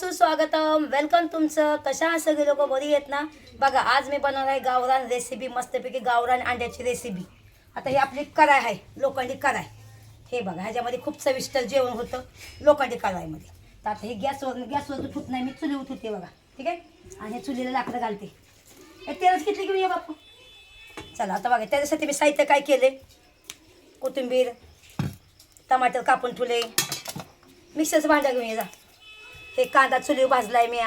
सुस्वागतम वेलकम तुमचं. कशा आहात सगळे लोक? बरी आहेत ना? बघा आज मी बनवणार आहे गावरान रेसिपी मस्तपैकी गावरान अंड्याची रेसिपी आता ही आपली कराय आहे लोखंडी कराय हे बघा ह्याच्यामध्ये खूप चविष्ट जेवण होतं लोखंडी कराईमध्ये तर आता हे गॅसवर गॅसवर फुट नाही मी चुलीवर ठुते बघा. ठीक आहे? आणि हे चुलीला लाकडं घालते. हे तेलच किती घेऊन ये बापू? चला आता बघा त्याच्यासाठी मी साहित्य काय केले कोथिंबीर टमाटर कापून ठेवले. मिक्सरचं भांडा घेऊन ये जा. हे कांदा चुलीवर भाजलाय मी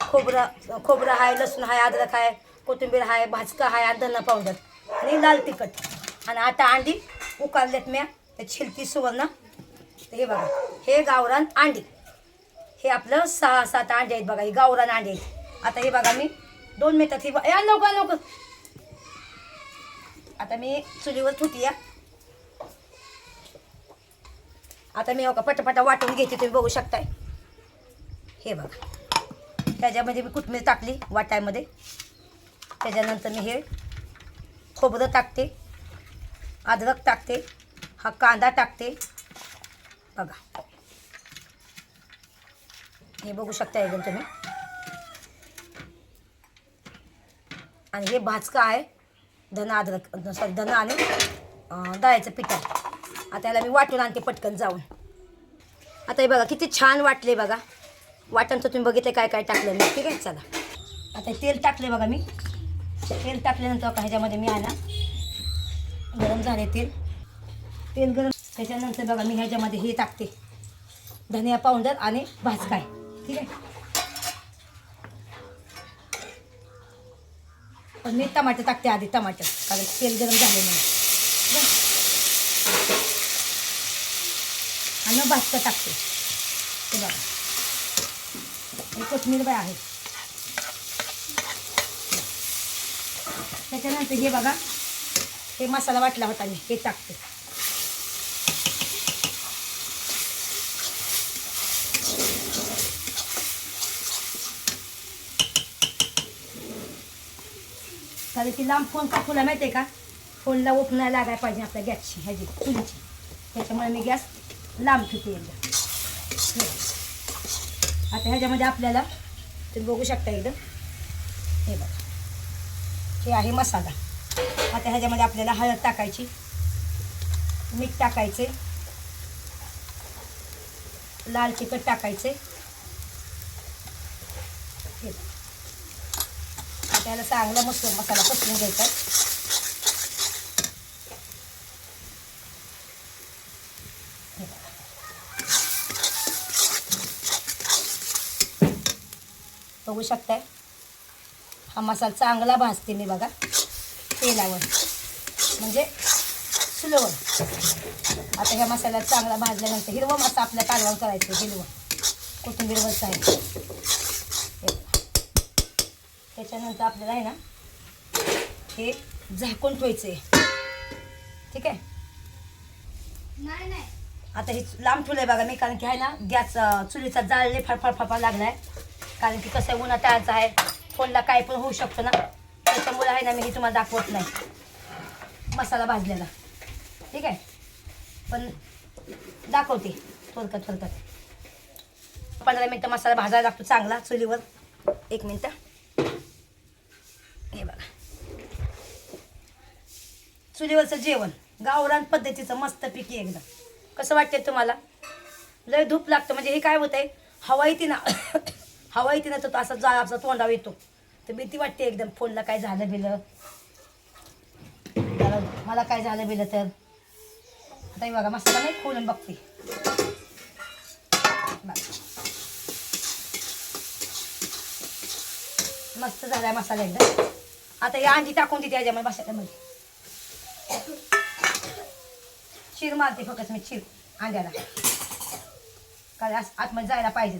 खोबरं खोबरं आहे लसूण आहे अद्रक आहे कोथिंबीर आहे भाजका आहे आणि धना पावडर आणि लाल तिखट. आणि आता अंडी उकारलेत म्या. ते छिलती सुवर्ण. हे बघा हे गावरान अंडी. हे आपलं सहा सात अंडे आहेत बघा हे गावरान अंडे आहेत. आता हे बघा मी दोन मिनिटात हे या लवकर लवकर आता मी चुलीवर ठुती या आता मी हो का पटापटा वाटून घेते तुम्ही बघू शकताय. हे बघा. त्याच्यामध्ये मी कोथमीर टाकली वाटायमध्ये. त्याच्यानंतर मी हे खोबरं टाकते. अद्रक टाकते. हा कांदा टाकते. बघा. हे बघू शकता एकदम तुम्ही. आणि हे भाजकं आहे. धन अद्रक सॉरी धन आणि अं, डाळीचं पीठ आहे. आता याला मी वाटून आणते पटकन जाऊन. आता हे बघा किती छान वाटले बघा. वाटणचं तुम्ही बघितले काय काय टाकलं मी ठीक आहे? चला. आता हे तेल टाकले बघा मी. तेल टाकल्यानंतर का ह्याच्यामध्ये मी आला गरम झाले तेल. तेल गरम त्याच्यानंतर बघा मी ह्याच्यामध्ये हे टाकते. धनिया पावडर आणि भाजकाय ठीक आहे? पण मी टमाटर टाकते आधी टमाटर कारण तेल गरम झाले नाही आणि मग भाजका टाकते. ते बघा. कोथमीर बाय आहे. त्याच्यानंतर हे बघा हे मसाला वाटला होता मी हे टाकते. कारण ती लांब फोन का फुला माहिती आहे का? फोनला ओपन लागायला पाहिजे आपल्या गॅसची ह्याची चुलीची. त्याच्यामुळे मी गॅस लांब ठेवते एकदा. आता ह्याच्यामध्ये आपल्याला तुम्ही बघू शकता एकदम. हे बघा. हे आहे मसाला. आता ह्याच्यामध्ये आपल्याला हळद टाकायची. मीठ टाकायचे. लाल तिखट टाकायचे. हे बघा. आता चांगला मस्त मसाला पसरून घ्यायचा. बघू शकताय. हा मसाला चांगला भाजते मी बघा. तेलावर. म्हणजे स्लोवर आता ह्या मसाल्यात चांगला भाजल्यानंतर हिरवा मसा आपल्या कालवण करायचं हिरवं. कोथिंबीरवरचं आहे. त्याच्यानंतर आपल्याला आहे ना हे झाकून ठेवायचं आहे ठीक आहे? नाही नाही. आता हे लांब ठेवलं आहे बघा मी कारण की आहे ना गॅस चुलीचा जाळले फडफड फडफड लागला आहे कारण की कसं आहे उन्हाताळाचं आहे फोनला काय पण होऊ शकतं ना. त्याच्यामुळे आहे ना मी हे तुम्हाला दाखवत नाही. मसाला भाजलेला. ठीक आहे? पण दाखवते. थोडक्यात थोडक्यात. पंधरा मिनटं मसाला भाजायला लागतो चांगला चुलीवर. एक मिनटं. हे बघा. चुलीवरचं जेवण. गावरान पद्धतीचं मस्तपैकी एकदम. कसं वाटते तुम्हाला? लय धूप लागतं. म्हणजे हे काय होतंय? हवा येते ना. हवा येते ना तर तो असा जाळाचा तोंडावर येतो. तर भीती वाटते एकदम फोनला काय झालं बिलं? मला मला काय झालं बिलं तर? आता बघा मसाला नाही खोलून बघते. मस्त झालाय मसाला एकदम. आता या अंडी टाकून देते याच्यामध्ये मसाल्यामध्ये. चिर मारते फक्त मी चिर अंड्याला. काय आतमध्ये जायला पाहिजे.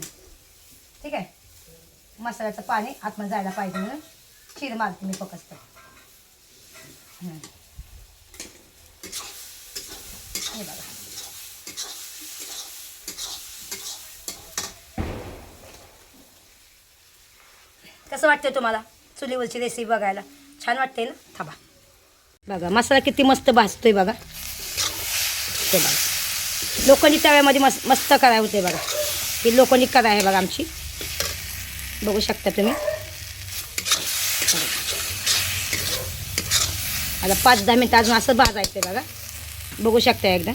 ठीक आहे? मसाल्याचं पाणी आतमध्ये जायला पाहिजे म्हणून खीर मारते मी फक्त हे बघा. कसं वाटतंय तुम्हाला चुलीवरची रेसिपी बघायला? छान वाटते ना? थांबा. बघा मसाला किती मस्त भाजतोय बघा. ते बघा. लोखंडी तव्यामध्ये मस्त मस्त कराय होते बघा. ही लोखंडी करा आहे बघा आमची. बघू शकता तुम्ही. आता पाच दहा मिनटं अजून असं भाजायचं आहे बघा. बघू शकता एकदा.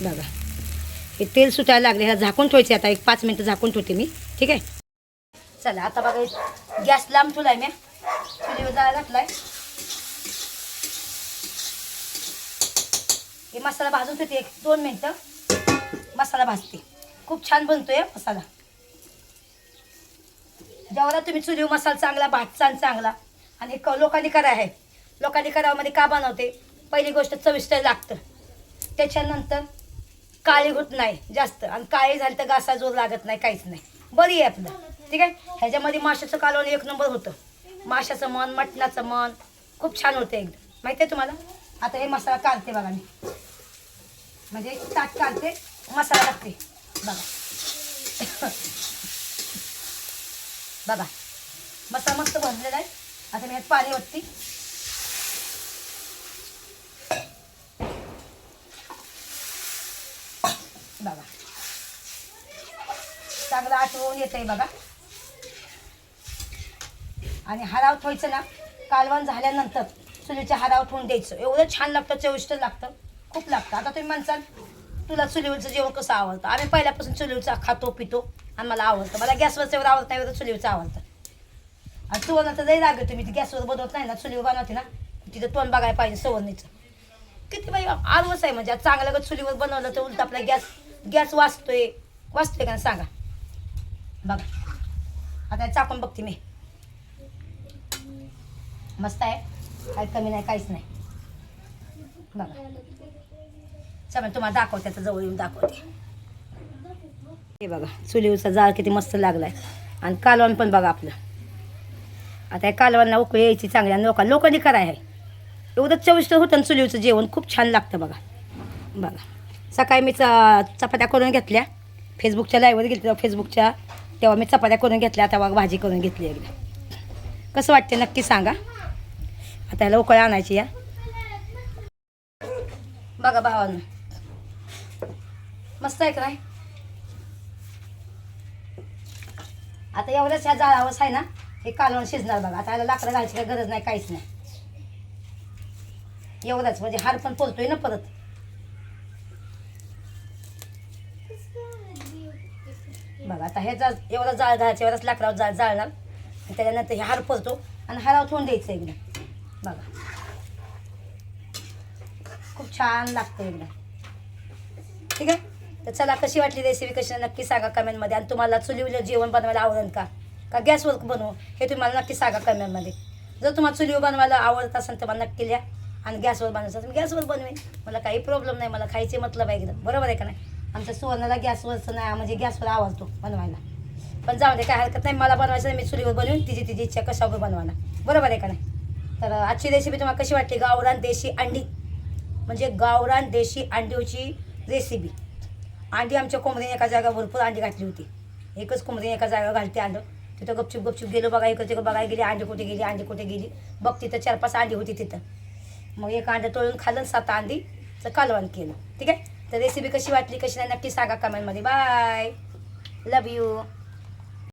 बघा. हे तेल सुटायला लागले ह्या झाकून ठेवायचे आता. एक पाच मिनटं झाकून ठेवते मी. ठीक आहे? चला आता बघा गॅस लांब ठेवलाय मी. चुलीवर जायला घातलाय. हे मसाला भाजून ठेवते एक दोन मिनटं. मसाला भाजते. खूप छान बनतोय मसाला. जेवढा तुम्ही चुलीव मसाला चांगला भाजचाल चांगला आणि क लोकांनी करा आहे लोकांनी करावामध्ये का बनवते? पहिली गोष्ट चविष्ट लागतं. त्याच्यानंतर काळी होत नाही जास्त. आणि काळी झाली तर घासा जोर लागत नाही काहीच नाही. बरी आहे आपलं. ठीक आहे? ह्याच्यामध्ये माशाचं कालवण एक नंबर होतं. माशाचं मन मटणाचं मन खूप छान होतं एकदम. माहिती आहे तुम्हाला? आता हे मसाला काढते बघा मी. म्हणजे ताट काढते मसाला टाकते. बघा बघा मसाला मस्त भरलेला आहे. आता मी ह्यात पाणी ओतते. बघा चांगलं आठवून येत आहे बघा आणि हराव ठेवायचं ना कालवण झाल्यानंतर चुलीच्या हराव ठेवून द्यायचं. एवढं छान लागतं चविष्ट लागतं. खूप लागतं. आता तुम्ही म्हणसाल तुला चुलीवरचं जेवण कसं आवडतं? आम्ही पहिल्यापासून चुलीवरचा खातो पितो. आणि मला आवडतं. मला गॅसवरचं एवढं आवडत नाही एवढं चुलीवरचं आवडतं. आणि सुवर्ण लई लागेल तुम्ही ती गॅसवर बनवत नाही ना चुलीवर बनवते ना. तिथं तोंड बघायला पाहिजे सुवर्णीचं. किती बाई आलवस आहे म्हणजे. आज चांगलं का चुलीवर बनवलं तर उलट आपला गॅस गॅस वाचतोय. वाचतोय का सांगा. बघा. आता चाकून बघते मी. मस्त आहे. काही कमी नाही काहीच नाही. बघा. चला तुम्हाला दाखवते त्याचं जवळ येऊन दाखवते. हे बघा चुलीवरचा जाळ किती मस्त लागलाय. आणि कालवण पण बघा आपलं. आता या कालवांना उकळी यायची चांगल्या लोका लोकांनी कराय आहे एवढं चविष्ट होतं ना चुलीवरचं जेवण खूप छान लागतं बघा. बघा. सकाळी मी च चपात्या करून घेतल्या. फेसबुकच्या लाईव्हवर गेली तेव्हा फेसबुकच्या. तेव्हा मी चपात्या करून घेतल्या तेव्हा भाजी करून घेतली एकदा. कसं वाटते नक्की सांगा. आता ह्याला उकळ आणायची या. बघा भावानं. मस्त आहे काय आता एवढंच ह्या जाळावरच आहे ना हे कालवण शिजणार बघा. आता याला लाकडं घालायची काही गरज नाही काहीच नाही. एवढंच म्हणजे हार पण पोलतोय ना परत. बघा आता हे जा एवढा जाळ घालायचं एवढाच लाकडावर जाळ जाळणार. त्याच्यानंतर हे हार पोलतो आणि हारावर ठेवून द्यायचं एकदा बघा. खूप छान लागतं एकदा ठीक आहे? तर चला कशी वाटली रेसिपी कशी नक्की सांगा कमेंटमध्ये आणि तुम्हाला चुलीवर जेवण बनवायला आवडेल का? का गॅसवर बनवू? हे तुम्हाला नक्की सांगा कमेंटमध्ये जर तुम्हाला चुलीवर बनवायला आवडत असेल तर मला नक्की लिहा. आणि गॅसवर बनवायचं असेल गॅसवर बनवेन. मला काही प्रॉब्लेम नाही मला खायचे मतलब आहे एकदम. बरोबर आहे का नाही? आमच्या सुवर्णाला गॅसवरचं नाही म्हणजे गॅसवर आवडतो बनवायला. पण जाऊ दे काय हरकत नाही. मला बनवायचं नाही मी चुलीवर बनवून. तिची तिची इच्छा कशावर बनवायला. बरोबर आहे का नाही? तर आजची रेसिपी तुम्हाला कशी वाटली? गावरान देशी अंडी. म्हणजे गावरान देशी अंडीची रेसिपी अंडी आमच्या कोंबडीने एका जागा भरपूर अंडी घातली होती. एकच कोंबडीने एका जागा घालते अंड. तिथं गपचूप गपचूप गेलो बघा इकडे तिकडे बघायला गेली अंडी कुठे गेली अंडी कुठे गेली. बघ तिथं चार पाच अंडी होती तिथं. मग एक अंडं तोळून खाल्लं सात अंडी तर कालवण केलं. ठीक आहे? तर रेसिपी कशी वाटली कशी नाही नक्की सांगा कमेंटमध्ये बाय लव यू